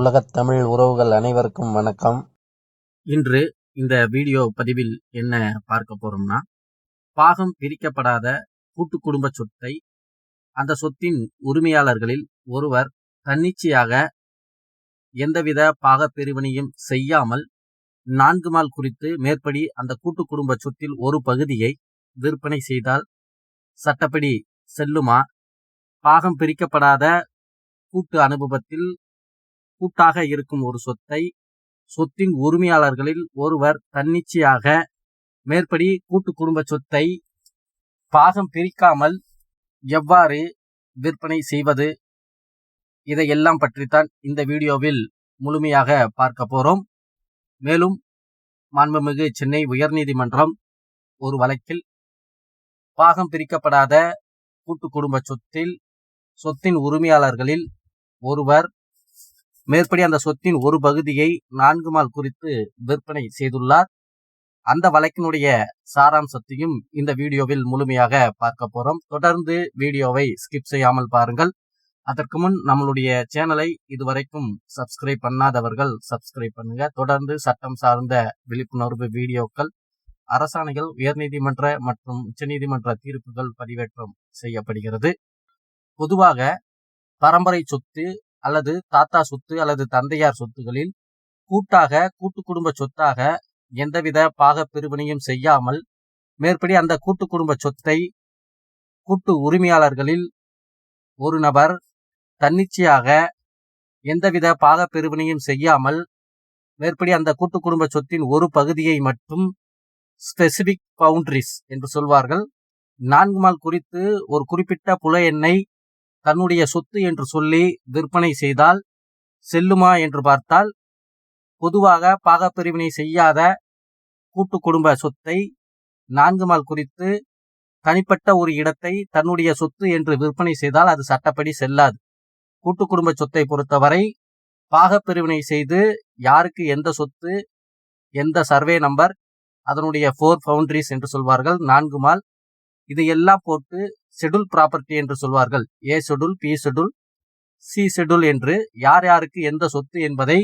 உலகத் தமிழ் உறவுகள் அனைவருக்கும் வணக்கம். இன்று இந்த வீடியோ பதிவில் என்ன பார்க்க போறோம்னா பாகம் பிரிக்கப்படாத கூட்டு குடும்ப சொத்தை அந்த சொத்தின் உரிமையாளர்களில் ஒருவர் தன்னிச்சையாக எந்தவித பாக பிரிவினையும் செய்யாமல் நான்கு நாள் குறித்து மேற்படி அந்த கூட்டு குடும்ப சொத்தில் ஒரு பகுதியை விற்பனை செய்தால் சட்டப்படி செல்லுமா? பாகம் பிரிக்கப்படாத கூட்டு அனுபவத்தில் கூட்டாக இருக்கும் ஒரு சொத்தை சொத்தின் உரிமையாளர்களில் ஒருவர் தன்னிச்சையாக மேற்படி கூட்டு குடும்ப சொத்தை பாகம் பிரிக்காமல் எவ்வாறு விற்பனை செய்வது? இதையெல்லாம் பற்றித்தான் இந்த வீடியோவில் முழுமையாக பார்க்க போகிறோம் மேலும் மாண்புமிகு சென்னை உயர்நீதிமன்றம் ஒரு வழக்கில் பாகம் பிரிக்கப்படாத கூட்டு குடும்ப சொத்தில் சொத்தின் உரிமையாளர்களில் ஒருவர் மேற்படி அந்த சொத்தின் ஒரு பகுதியை நான்கு மால் குறித்து விற்பனை செய்துள்ளார். அந்த வழக்கினுடைய சாராம்சத்தையும் இந்த வீடியோவில் முழுமையாக பார்க்க போறோம். தொடர்ந்து வீடியோவை ஸ்கிப் செய்யாமல் பாருங்கள். அதற்கு முன் நம்மளுடைய சேனலை இதுவரைக்கும் சப்ஸ்கிரைப் பண்ணாதவர்கள் சப்ஸ்கிரைப் பண்ணுங்க. தொடர்ந்து சட்டம் சார்ந்த விழிப்புணர்வு வீடியோக்கள் அரசாணைகள் உயர்நீதிமன்ற மற்றும் உச்சநீதிமன்ற தீர்ப்புகள் பதிவேற்றம் செய்யப்படுகிறது. பொதுவாக பரம்பரை சொத்து அல்லது தாத்தா சொத்து அல்லது தந்தையார் சொத்துகளில் கூட்டாக கூட்டு குடும்ப சொத்தாக எந்தவித பாக பிரிவினையும் செய்யாமல் மேற்படி அந்த கூட்டு குடும்ப சொத்தை கூட்டு உரிமையாளர்களில் ஒரு நபர் தன்னிச்சையாக எந்தவித பாக பிரிவினையும் செய்யாமல் மேற்படி அந்த கூட்டு குடும்ப சொத்தின் ஒரு பகுதியை மட்டும் ஸ்பெசிபிக் பவுண்டரிஸ் என்று சொல்வார்கள். நான்கு நாள் குறித்து ஒரு குறிப்பிட்ட புல எண்ணை தன்னுடைய சொத்து என்று சொல்லி விற்பனை செய்தால் செல்லுமா என்று பார்த்தால் பொதுவாக பாகப்பிரிவினை செய்யாத கூட்டு குடும்ப சொத்தை நான்கு நாள் குறித்து தனிப்பட்ட ஒரு இடத்தை தன்னுடைய சொத்து என்று விற்பனை செய்தால் அது சட்டப்படி செல்லாது. கூட்டு குடும்ப சொத்தை பொறுத்தவரை பாகப்பிரிவினை செய்து யாருக்கு எந்த சொத்து எந்த சர்வே நம்பர் அதனுடைய ஃபோர் பவுண்டரிஸ் என்று சொல்வார்கள் நான்கு மால் இதையெல்லாம் போட்டு ஷெடியூல் ப்ராப்பர்ட்டி என்று சொல்வார்கள். A schedule B schedule C schedule என்று யார் யாருக்கு எந்த சொத்து என்பதை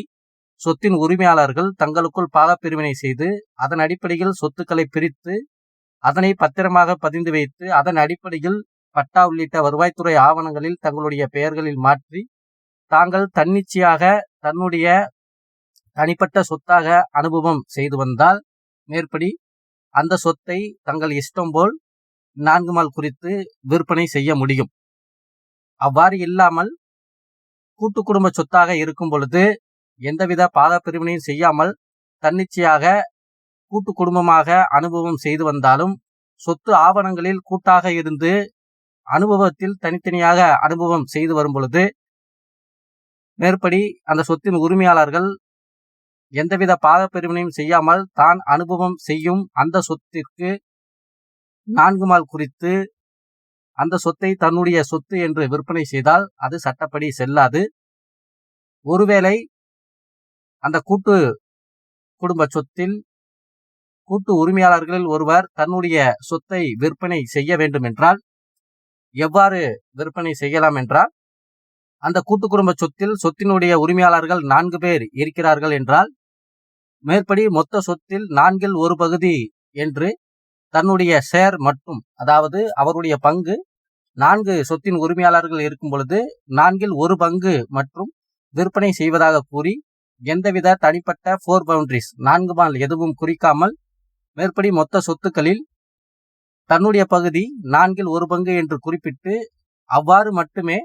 சொத்தின் உரிமையாளர்கள் தங்களுக்குள் பாகப்பிரிவினை செய்து அதன் அடிப்படையில் சொத்துக்களை பிரித்து அதனை பத்திரமாக பதிந்து வைத்து அதன் அடிப்படையில் பட்டா உள்ளிட்ட வருவாய்த்துறை ஆவணங்களில் தங்களுடைய பெயர்களில் மாற்றி தாங்கள் தன்னிச்சையாக தன்னுடைய தனிப்பட்ட சொத்தாக அனுபவம் செய்து வந்தால் மேற்படி அந்த சொத்தை தங்கள் இஷ்டம் போல் நான்கு மால் குறித்து விற்பனை செய்ய முடியும். அவ்வாறு இல்லாமல் கூட்டு குடும்ப சொத்தாக இருக்கும் பொழுது எந்தவித பாத பிரிவினையும் செய்யாமல் தன்னிச்சையாக கூட்டு குடும்பமாக அனுபவம் செய்து வந்தாலும் சொத்து ஆவணங்களில் கூட்டாக இருந்து அனுபவத்தில் தனித்தனியாக அனுபவம் செய்து வரும் பொழுது மேற்படி அந்த சொத்தின் உரிமையாளர்கள் எந்தவித பாத பிரிவினையும் செய்யாமல் தான் அனுபவம் செய்யும் அந்த சொத்திற்கு நான்கு நாள் குறித்து அந்த சொத்தை தன்னுடைய சொத்து என்று விற்பனை செய்தால் அது சட்டப்படி செல்லாது. ஒருவேளை அந்த கூட்டு குடும்ப சொத்தில் கூட்டு உரிமையாளர்களில் ஒருவர் தன்னுடைய சொத்தை விற்பனை செய்ய வேண்டும் என்றால் எவ்வாறு விற்பனை செய்யலாம் என்றால் அந்த கூட்டு குடும்ப சொத்தில் சொத்தினுடைய உரிமையாளர்கள் நான்கு பேர் இருக்கிறார்கள் என்றால் மேற்படி மொத்த சொத்தில் நான்கில் ஒரு பகுதி என்று தன்னுடைய ஷேர் மட்டும் அதாவது அவருடைய பங்கு நான்கு சொத்தின் உரிமையாளர்கள் இருக்கும் பொழுது நான்கில் ஒரு பங்கு மற்றும் விற்பனை செய்வதாக கூறி எந்தவித தனிப்பட்ட ஃபோர் பவுண்டரிஸ் நான்கு மால் எதுவும் குறிக்காமல் மேற்படி மொத்த சொத்துக்களில் தன்னுடைய பகுதி நான்கில் ஒரு பங்கு என்று குறிப்பிட்டு அவ்வாறு மட்டுமே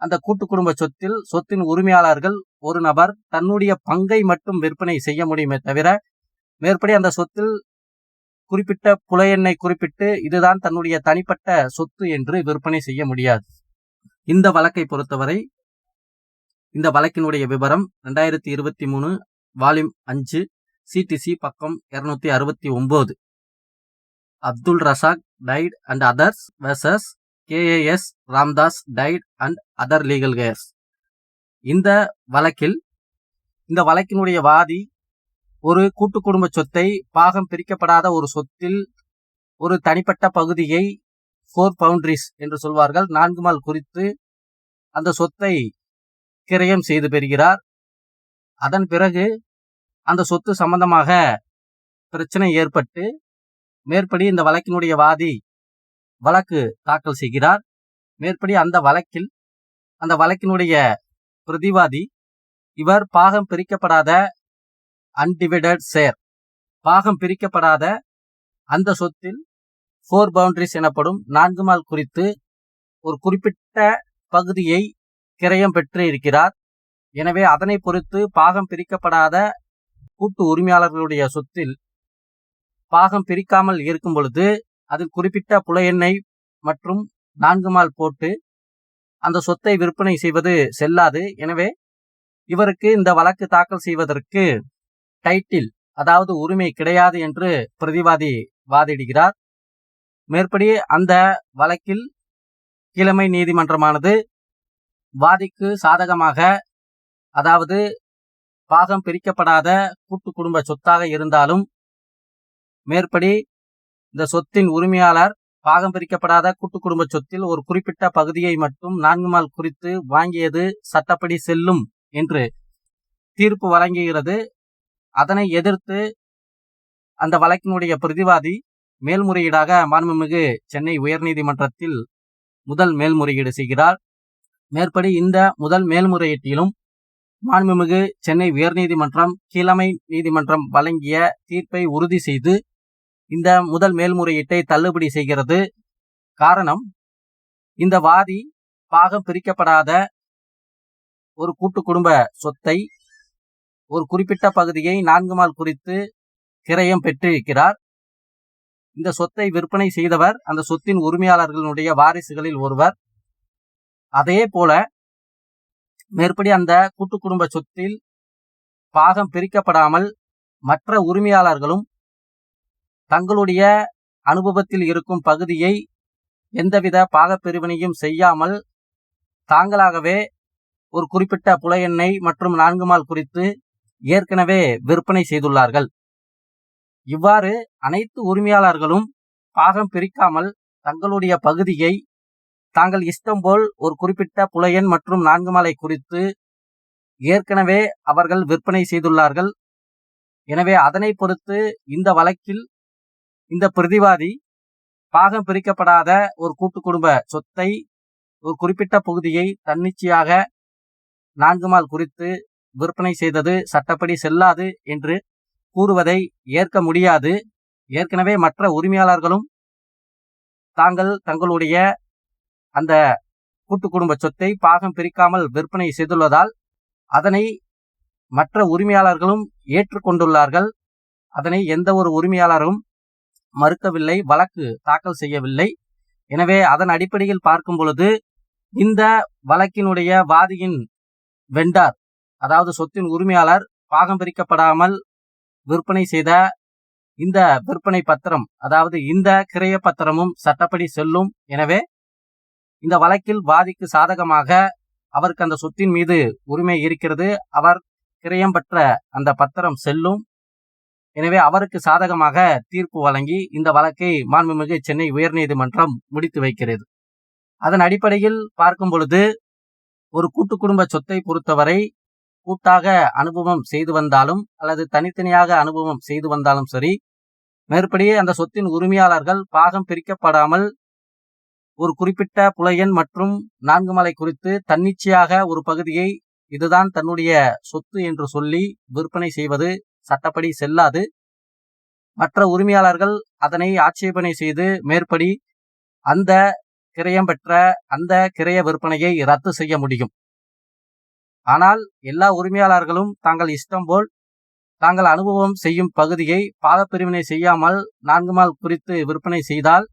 அந்த கூட்டு குடும்ப சொத்தில் சொத்தின் உரிமையாளர்கள் ஒரு நபர் தன்னுடைய பங்கை மட்டும் விற்பனை செய்ய முடியுமே தவிர மேற்படி அந்த சொத்தில் குறிப்பிட்ட புல எண்ணை குறிப்பிட்டு இதுதான் தன்னுடைய தனிப்பட்ட சொத்து என்று விற்பனை செய்ய முடியாது. இந்த வழக்கை பொறுத்தவரை இந்த வழக்கினுடைய விவரம் ரெண்டாயிரத்தி இருபத்தி மூணு வால்யூம் அஞ்சு சிடிசி பக்கம் இருநூத்தி அறுபத்தி ஒன்பது Abdul Razak died and others versus KAS Ramdas died and other legal heirs இந்த வழக்கில் இந்த வழக்கினுடைய வாதி ஒரு கூட்டு குடும்ப சொத்தை பாகம் பிரிக்கப்படாத ஒரு சொத்தில் ஒரு தனிப்பட்ட பகுதியை ஃபோர் பவுண்டரிஸ் என்று சொல்வார்கள். நான்கு மால் குறித்து அந்த சொத்தை கிரயம் செய்து பெறுகிறார். அதன் பிறகு அந்த சொத்து சம்பந்தமாக பிரச்சனை ஏற்பட்டு மேற்படி இந்த வழக்கினுடைய வாதி வழக்கு தாக்கல் செய்கிறார். மேற்படி அந்த வழக்கில் அந்த வழக்கினுடைய பிரதிவாதி இவர் பாகம் பிரிக்கப்படாத அன்டிவைடட் ஷேர் பாகம் பிரிக்கப்படாத அந்த சொத்தில் ஃபோர் பவுண்டரிஸ் எனப்படும் நான்கு மால் குறித்து ஒரு குறிப்பிட்ட பகுதியை கிரயம் பெற்று இருக்கிறார். எனவே அதனை பொறுத்து பாகம் பிரிக்கப்படாத கூட்டு உரிமையாளர்களுடைய சொத்தில் பாகம் பிரிக்காமல் இருக்கும் பொழுது அதில் குறிப்பிட்ட புல எண்ணெய் மற்றும் நான்கு மால் போட்டு அந்த சொத்தை விற்பனை செய்வது செல்லாது. எனவே இவருக்கு இந்த வழக்கு தாக்கல் செய்வதற்கு டைட்டில் அதாவது உரிமை கிடையாது என்று பிரதிவாதி வாதிடுகிறார். மேற்படி அந்த வழக்கில் கிழமை நீதிமன்றமானது வாதிக்கு சாதகமாக அதாவது பாகம் பிரிக்கப்படாத கூட்டு குடும்ப சொத்தாக இருந்தாலும் மேற்படி இந்த சொத்தின் உரிமையாளர் பாகம் பிரிக்கப்படாத கூட்டு குடும்ப சொத்தில் ஒரு குறிப்பிட்ட பகுதியை மட்டும் நான்கு மால் குறித்து வாங்கியது சட்டப்படி செல்லும் என்று தீர்ப்பு வழங்குகிறது. அதனை எதிர்த்து அந்த வழக்கினுடைய பிரதிவாதி மேல்முறையீடாக மாண்புமிகு சென்னை உயர்நீதிமன்றத்தில் முதல் மேல்முறையீடு செய்கிறார். மேற்படி இந்த முதல் மேல்முறையீட்டிலும் மாண்புமிகு சென்னை உயர்நீதிமன்றம் கீழமை நீதிமன்றம் வழங்கிய தீர்ப்பை உறுதி செய்து இந்த முதல் மேல்முறையீட்டை தள்ளுபடி செய்கிறது. காரணம் இந்த வாதி பாகம் பிரிக்கப்படாத ஒரு கூட்டு குடும்ப சொத்தை ஒரு குறிப்பிட்ட பகுதியை நான்கு மால் குறித்து கிரயம் பெற்றிருக்கிறார். இந்த சொத்தை விற்பனை செய்தவர் அந்த சொத்தின் உரிமையாளர்களுடைய வாரிசுகளில் ஒருவர். அதே போல மேற்படி அந்த கூட்டு குடும்ப சொத்தில் பாகம் பிரிக்கப்படாமல் மற்ற உரிமையாளர்களும் தங்களுடைய அனுபவத்தில் இருக்கும் பகுதியை எந்தவித பாகப்பிரிவினையும் செய்யாமல் தாங்களாகவே ஒரு குறிப்பிட்ட புலையெண்ணெய் மற்றும் நான்கு மால் குறித்து ஏற்கனவே விற்பனை செய்துள்ளார்கள். இவ்வாறு அனைத்து உரிமையாளர்களும் பாகம் பிரிக்காமல் தங்களுடைய பகுதியை தாங்கள் இஷ்டம் போல் ஒரு குறிப்பிட்ட புலையன் மற்றும் நான்கு மாலை குறித்து ஏற்கனவே அவர்கள் விற்பனை செய்துள்ளார்கள். எனவே அதனை பொறுத்து இந்த வழக்கில் இந்த பிரதிவாதி பாகம் பிரிக்கப்படாத ஒரு கூட்டு குடும்ப சொத்தை ஒரு குறிப்பிட்ட பகுதியை தன்னிச்சையாக நான்கு மால் குறித்து விற்பனை செய்தது சட்டப்படி செல்லாது என்று கூறுவதை ஏற்க முடியாது. ஏற்கனவே மற்ற உரிமையாளர்களும் தாங்கள் தங்களுடைய அந்த கூட்டு குடும்ப சொத்தை பாகம் பிரிக்காமல் விற்பனை செய்துள்ளதால் அதனை மற்ற உரிமையாளர்களும் ஏற்றுக்கொண்டுள்ளார்கள். அதனை எந்த ஒரு உரிமையாளரும் மறுக்கவில்லை வழக்கு தாக்கல் செய்யவில்லை. எனவே அதன் அடிப்படையில் பார்க்கும் பொழுது இந்த வழக்கினுடைய வாதியின் வெண்டார் அதாவது சொத்தின் உரிமையாளர் பாகம் பிரிக்கப்படாமல் விற்பனை செய்த இந்த விற்பனை பத்திரம் அதாவது இந்த கிரைய பத்திரமும் சட்டப்படி செல்லும். எனவே இந்த வழக்கில் வாதிக்கு சாதகமாக அவருக்கு அந்த சொத்தின் மீது உரிமை இருக்கிறது. அவர் கிரயம் பெற்ற அந்த பத்திரம் செல்லும். எனவே அவருக்கு சாதகமாக தீர்ப்பு வழங்கி இந்த வழக்கை மாண்புமிகு சென்னை உயர்நீதிமன்றம் முடித்து வைக்கிறது. அதன் அடிப்படையில் பார்க்கும் பொழுது ஒரு கூட்டு குடும்ப சொத்தை பொறுத்தவரை கூட்டாக அனுபவம் செய்து வந்தாலும் அல்லது தனித்தனியாக அனுபவம் செய்து வந்தாலும் சரி மேற்படியே அந்த சொத்தின் உரிமையாளர்கள் பாகம் பிரிக்கப்படாமல் ஒரு குறிப்பிட்ட புலையன் மற்றும் நான்கு மலை குறித்து தன்னிச்சையாக ஒரு பகுதியை இதுதான் தன்னுடைய சொத்து என்று சொல்லி விற்பனை செய்வது சட்டப்படி செல்லாது. மற்ற உரிமையாளர்கள் அதனை ஆட்சேபனை செய்து மேற்படி அந்த கிரயம் பெற்ற அந்த கிரய விற்பனையை ரத்து செய்ய முடியும். ஆனால் எல்லா உரிமையாளர்களும் தாங்கள் இஷ்டம் போல் தாங்கள் அனுபவம் செய்யும் பகுதியை பாதப்பிரிவினை செய்யாமல் நான்கு மால் குறித்து விற்பனை செய்தால்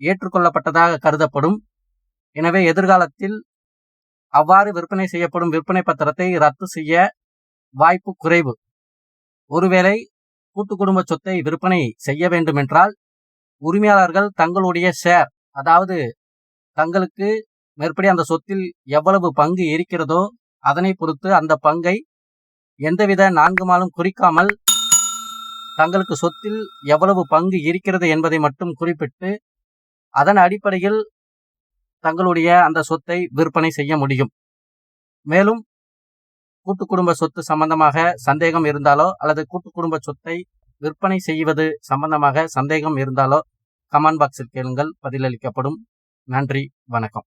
ஏற்றுக்கொள்ளப்பட்டதாக கருதப்படும். எனவே எதிர்காலத்தில் அவ்வாறு விற்பனை செய்யப்படும் விற்பனை பத்திரத்தை ரத்து செய்ய வாய்ப்பு குறைவு. ஒருவேளை கூட்டு குடும்ப சொத்தை விற்பனை செய்ய வேண்டுமென்றால் உரிமையாளர்கள் தங்களுடைய ஷேர் அதாவது தங்களுக்கு மேற்படி அந்த சொத்தில் எவ்வளவு பங்கு இருக்கிறதோ அதனை பொறுத்து அந்த பங்கை எந்தவித நான்கு மாலும் குறிக்காமல் தங்களுக்கு சொத்தில் எவ்வளவு பங்கு இருக்கிறது என்பதை மட்டும் குறிப்பிட்டு அதன் அடிப்படையில் தங்களுடைய அந்த சொத்தை விற்பனை செய்ய முடியும். மேலும் கூட்டு குடும்ப சொத்து சம்பந்தமாக சந்தேகம் இருந்தாலோ அல்லது கூட்டு குடும்ப சொத்தை விற்பனை செய்வது சம்பந்தமாக சந்தேகம் இருந்தாலோ கமெண்ட் பாக்ஸில் கேளுங்கள் பதிலளிக்கப்படும். நன்றி வணக்கம்.